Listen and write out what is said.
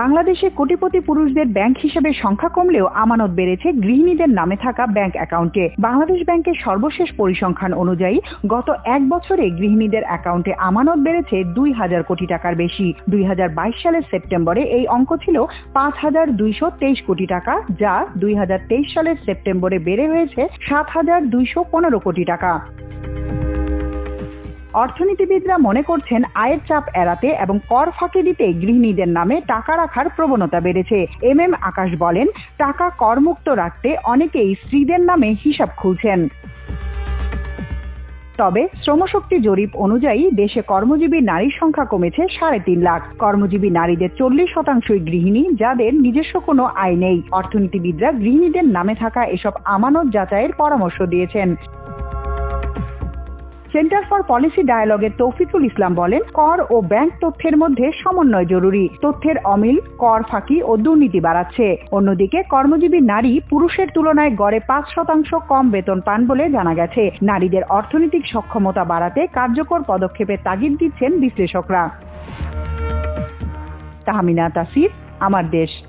বাংলাদেশে কোটিপতি পুরুষদের ব্যাংক হিসেবে সংখ্যা কমলেও আমানত বেড়েছে গৃহিণীদের নামে থাকা ব্যাংক অ্যাকাউন্টে। বাংলাদেশ ব্যাংকের সর্বশেষ পরিসংখ্যান অনুযায়ী গত এক বছরে গৃহিণীদের অ্যাকাউন্টে আমানত বেড়েছে দুই হাজার কোটি টাকার বেশি। দুই হাজার বাইশ সালের সেপ্টেম্বরে এই অঙ্ক ছিল পাঁচ হাজার দুইশো তেইশ কোটি টাকা, যা দুই হাজার তেইশ সালের সেপ্টেম্বরে বেড়ে হয়েছে সাত হাজার দুইশো পনেরো কোটি টাকা। অর্থনীতিবিদরা মনে করছেন আয়ের চাপ এড়াতে এবং কর ফাঁকি দিতে গৃহিণীদের নামে টাকা রাখার প্রবণতা বেড়েছে। এম এম আকাশ বলেন, টাকা করমুক্ত রাখতে অনেকেই স্ত্রীদের নামে হিসাব খুলছেন। তবে শ্রমশক্তি জরিপ অনুযায়ী দেশে কর্মজীবী নারীর সংখ্যা কমেছে সাড়ে তিন লাখ। কর্মজীবী নারীদের চল্লিশ শতাংশই গৃহিণী, যাদের নিজস্ব কোনো আয় নেই। অর্থনীতিবিদরা গৃহিণীদের নামে থাকা এসব আমানত যাচাইয়ের পরামর্শ দিয়েছেন। সেন্টার ফর পলিসি ডায়ালগের তৌফিকুল ইসলাম বলেন, কর ও ব্যাংক তথ্যের মধ্যে সমন্বয় জরুরি। তথ্যের অমিল, কর ফাঁকি ও দুর্নীতি বাড়াচ্ছে। অন্যদিকে, কর্মজীবী নারী পুরুষের তুলনায় গড়ে পাঁচ শতাংশ কম বেতন পান বলে জানা গেছে। নারীদের অর্থনৈতিক সক্ষমতা বাড়াতে কার্যকর পদক্ষেপের তাগিদ দিচ্ছেন বিশ্লেষকরা। তাহমিনা তাসির, আমার দেশ।